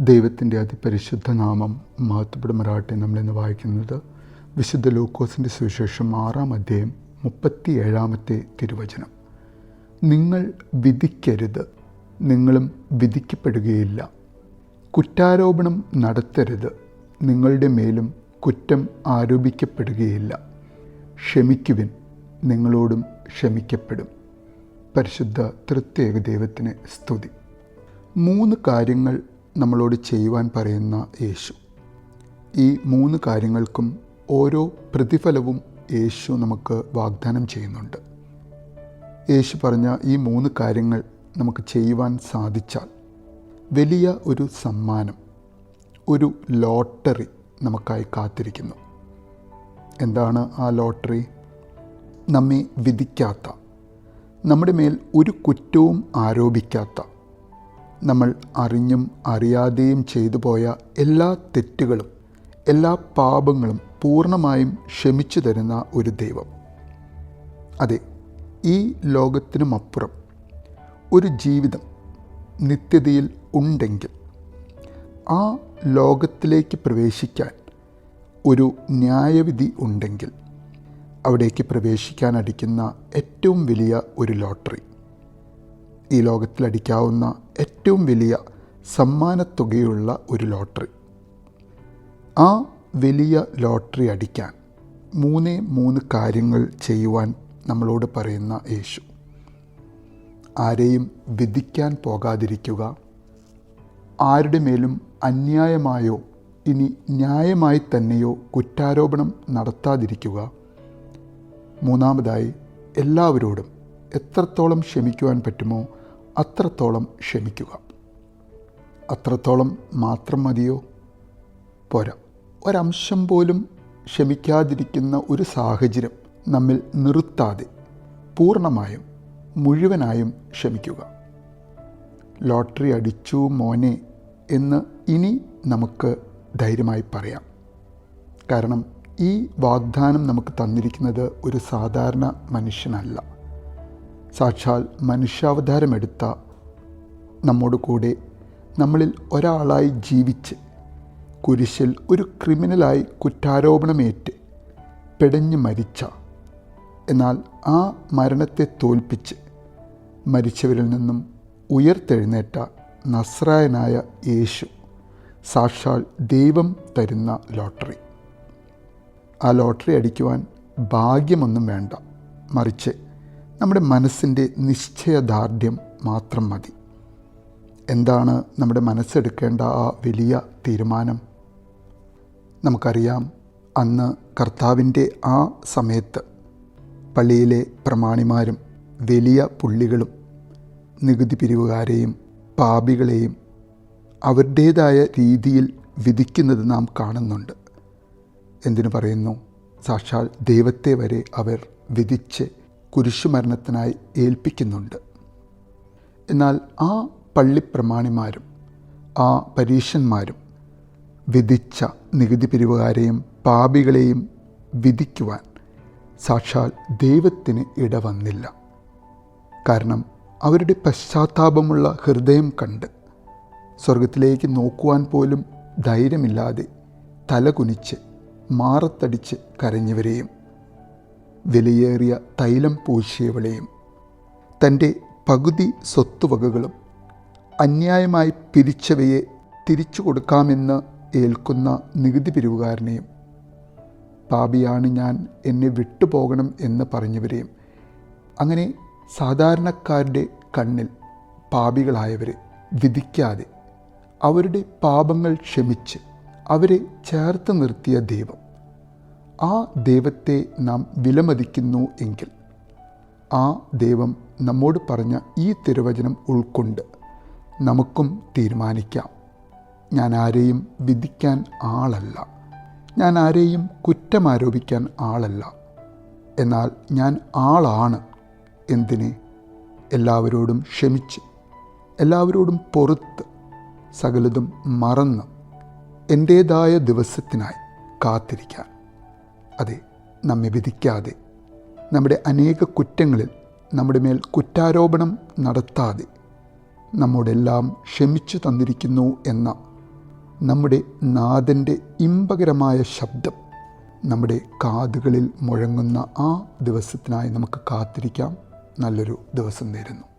ദൈവത്തിന്റെ അതിപരിശുദ്ധ നാമം മഹത്വപ്പെടുമരാട്ടെ നമ്മളിന്ന് വായിക്കുന്നത് വിശുദ്ധ ലൂക്കോസിന്റെ സുവിശേഷം ആറാം അധ്യായം മുപ്പത്തി ഏഴാമത്തെ തിരുവചനം. നിങ്ങൾ വിധിക്കരുത് നിങ്ങളും വിധിക്കപ്പെടുകയില്ല. കുറ്റാരോപണം നടത്തരുത് നിങ്ങളുടെ മേലും കുറ്റം ആരോപിക്കപ്പെടുകയില്ല. ക്ഷമിക്കുവിൻ നിങ്ങളോടും ക്ഷമിക്കപ്പെടും. പരിശുദ്ധ തൃത്യേക ദൈവത്തിന് സ്തുതി. മൂന്ന് കാര്യങ്ങൾ നമ്മളോട് ചെയ്യുവാൻ പറയുന്ന യേശു. ഈ മൂന്ന് കാര്യങ്ങൾക്കും ഓരോ പ്രതിഫലവും യേശു നമുക്ക് വാഗ്ദാനം ചെയ്യുന്നുണ്ട്. യേശു പറഞ്ഞ ഈ മൂന്ന് കാര്യങ്ങൾ നമുക്ക് ചെയ്യുവാൻ സാധിച്ചാൽ വലിയ ഒരു സമ്മാനം ഒരു ലോട്ടറി നമുക്കായി കാത്തിരിക്കുന്നു. എന്താണ് ആ ലോട്ടറി? നമ്മെ വിധിക്കാത്ത നമ്മുടെ മേൽ ഒരു കുറ്റവും ആരോപിക്കാത്ത നമ്മൾ അറിഞ്ഞും അറിയാതെയും ചെയ്തു പോയ എല്ലാ തെറ്റുകളും എല്ലാ പാപങ്ങളും പൂർണമായും ക്ഷമിച്ചു തരുന്ന ഒരു ദൈവം. അതെ ഈ ലോകത്തിനുമപ്പുറം ഒരു ജീവിതം നിത്യതയിൽ ഉണ്ടെങ്കിൽ ആ ലോകത്തിലേക്ക് പ്രവേശിക്കാൻ ഒരു ന്യായവിധി ഉണ്ടെങ്കിൽ അവിടേക്ക് പ്രവേശിക്കാൻ അടിക്കുന്ന ഏറ്റവും വലിയ ഒരു ലോട്ടറി ഈ ലോകത്തിലടിക്കാവുന്ന ഏറ്റവും വലിയ സമ്മാനത്തുകയുള്ള ഒരു ലോട്ടറി. ആ വലിയ ലോട്ടറി അടിക്കാൻ മൂന്നേ മൂന്ന് കാര്യങ്ങൾ ചെയ്യുവാൻ നമ്മളോട് പറയുന്ന യേശു. ആരെയും വിധിക്കാൻ പോകാതിരിക്കുക. ആരുടെ മേലും അന്യായമായോ ഇനി ന്യായമായി തന്നെയോ കുറ്റാരോപണം നടത്താതിരിക്കുക. മൂന്നാമതായി എല്ലാവരോടും എത്രത്തോളം ക്ഷമിക്കുവാൻ പറ്റുമോ അത്രത്തോളം ക്ഷമിക്കുക. അത്രത്തോളം മാത്രം മതിയോ? പോരാ. ഒരംശം പോലും ക്ഷമിക്കാതിരിക്കുന്ന ഒരു സാഹചര്യം നമ്മിൽ നിർത്താതെ പൂർണമായും മുഴുവനായും ക്ഷമിക്കുക. ലോട്ടറി അടിച്ചു മോനെ എന്ന് ഇനി നമുക്ക് ധൈര്യമായി പറയാം. കാരണം ഈ വാഗ്ദാനം നമുക്ക് തന്നിരിക്കുന്നത് ഒരു സാധാരണ മനുഷ്യനല്ല. സാക്ഷാൽ മനുഷ്യാവതാരമെടുത്ത നമ്മോട് കൂടെ നമ്മളിൽ ഒരാളായി ജീവിച്ച് കുരിശിൽ ഒരു ക്രിമിനലായി കുറ്റാരോപണമേറ്റ് പെടഞ്ഞു മരിച്ച എന്നാൽ ആ മരണത്തെ തോൽപ്പിച്ച് മരിച്ചവരിൽ നിന്നും ഉയർത്തെഴുന്നേറ്റ നസ്രായനായ യേശു സാക്ഷാൽ ദൈവം തരുന്ന ലോട്ടറി. ആ ലോട്ടറി അടിക്കുവാൻ ഭാഗ്യമൊന്നും വേണ്ട മറിച്ച് നമ്മുടെ മനസ്സിന്റെ നിശ്ചയദാർഢ്യം മാത്രം മതി. എന്താണ് നമ്മുടെ മനസ്സെടുക്കേണ്ട ആ വലിയ തീരുമാനം? നമുക്കറിയാം അന്ന് കർത്താവിന്റെ ആ സമയത്ത് പള്ളിയിലെ പ്രമാണിമാരും വലിയ പുള്ളികളും നികുതി പിരിവുകാരെയും പാപികളെയും അവരുടേതായ രീതിയിൽ വിധിക്കുന്നത് നാം കാണുന്നുണ്ട്. എന്തിനു പറയുന്നു? സാക്ഷാൽ ദൈവത്തെ വരെ അവർ വിധിച്ച് കുരിശുമരണത്തിനായി ഏൽപ്പിക്കുന്നുണ്ട്. എന്നാൽ ആ പള്ളിപ്രമാണിമാരും ആ പരീക്ഷന്മാരും വിധിച്ച നികുതി പിരിവുകാരെയും പാപികളെയും വിധിക്കുവാൻ സാക്ഷാൽ ദൈവത്തിന് ഇടവന്നില്ല. കാരണം അവരുടെ പശ്ചാത്താപമുള്ള ഹൃദയം കണ്ട് സ്വർഗത്തിലേക്ക് നോക്കുവാൻ പോലും ധൈര്യമില്ലാതെ തലകുനിച്ച് മാറത്തടിച്ച് കരഞ്ഞവരെയും വിലയേറിയ തൈലം പൂശിയവളെയും തന്റെ പകുതി സ്വത്തുവകകളും അന്യായമായി പിരിച്ചവയെ തിരിച്ചു കൊടുക്കാമെന്ന് ഏൽക്കുന്ന നികുതി പിരിവുകാരനെയും പാപിയാണ് ഞാൻ എന്നെ വിട്ടുപോകണം എന്ന് പറഞ്ഞവരെയും. അങ്ങനെ സാധാരണക്കാരുടെ കണ്ണിൽ പാപികളായവരെ വിധിക്കാതെ അവരുടെ പാപങ്ങൾ ക്ഷമിച്ച് അവരെ ചേർത്ത് നിർത്തിയ ദൈവം. ആ ദൈവത്തെ നാം വിലമതിക്കുന്നു എങ്കിൽ ആ ദൈവം നമ്മോട് പറഞ്ഞ ഈ തിരുവചനം ഉൾക്കൊണ്ട് നമുക്കും തീരുമാനിക്കാം. ഞാൻ ആരെയും വിധിക്കാൻ ആളല്ല. ഞാൻ ആരെയും കുറ്റമാരോപിക്കാൻ ആളല്ല. എന്നാൽ ഞാൻ ആളാണ് എന്തിനെ? എല്ലാവരോടും ക്ഷമിച്ച് എല്ലാവരോടും പൊറുത്ത് സകലതും മറന്ന് എന്റേതായ ദിവസത്തിനായി കാത്തിരിക്കാൻ. അതെ നമ്മെ വിധിക്കാതെ. നമ്മുടെ അനേക കുറ്റങ്ങളിൽ നമ്മുടെ മേൽ കുറ്റാരോപണം നടത്താതെ നമ്മോടെല്ലാം ക്ഷമിച്ചു തന്നിരിക്കുന്നു എന്ന നമ്മുടെ നാഥന്റെ ഇമ്പകരമായ ശബ്ദം നമ്മുടെ കാതുകളിൽ മുഴങ്ങുന്ന ആ ദിവസത്തിനായി നമുക്ക് കാത്തിരിക്കാം. നല്ലൊരു ദിവസം നേരുന്നു.